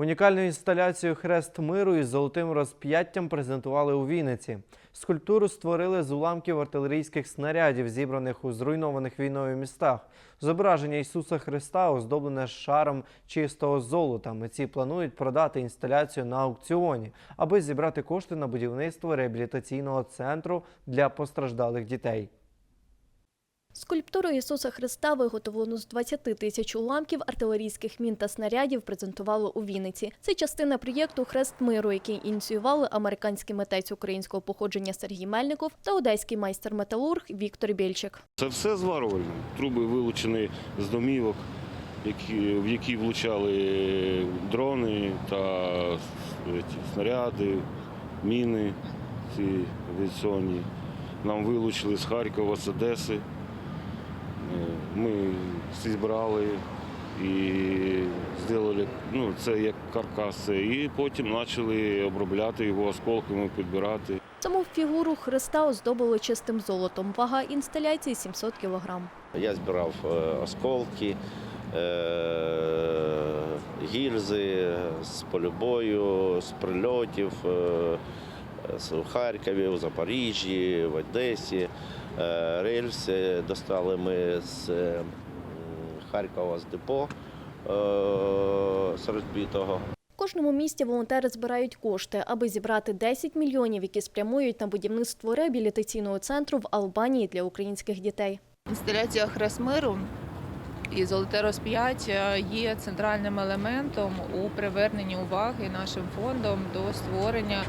Унікальну інсталяцію Хрест миру із золотим розп'яттям презентували у Вінниці. Скульптуру створили з уламків артилерійських снарядів, зібраних у зруйнованих війною містах. Зображення Ісуса Христа оздоблене шаром чистого золота. Митці планують продати інсталяцію на аукціоні, аби зібрати кошти на будівництво реабілітаційного центру для постраждалих дітей. Скульптуру Ісуса Христа, виготовлену з 20 тисяч уламків артилерійських мін та снарядів, презентували у Вінниці. Це частина проєкту Хрест миру, який ініціювали американський митець українського походження Сергій Мельников та одеський майстер-металург Віктор Бєльчик. Це все зварювальне. Труби вилучені з домівок, в які влучали дрони та е, снаряди, міни ці авіаційні. Нам вилучили з Харкова, з Одеси. Е, Ми всі збирали і зробили ну, це як каркас. І потім почали обробляти його осколками, підбирати. Саму фігуру Христа оздобили чистим золотом. Вага інсталяції 700 кілограм. Я збирав е, осколки, е, гільзи з полю бою, з прильотів е, з- у Харкові, у Запоріжжі, в Одесі. Е, Рельси достали ми з е, Харкова з депо е, з розбитого. В кожному місті волонтери збирають кошти, аби зібрати 10 мільйонів, які спрямують на будівництво реабілітаційного центру в Албанії для українських дітей. Інсталяція Хрест миру і золоте розп'яття є центральним елементом у приверненні уваги нашим фондом до створення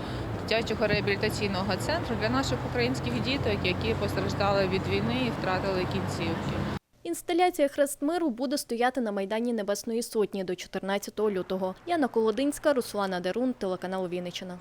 дитячого реабілітаційного центру для наших українських діток, які постраждали від війни і втратили кінцівки. Інсталяція Хрест миру буде стояти на Майдані Небесної Сотні до 14 лютого. Яна Колодинська, Руслана Дерун, телеканал Вінниччина.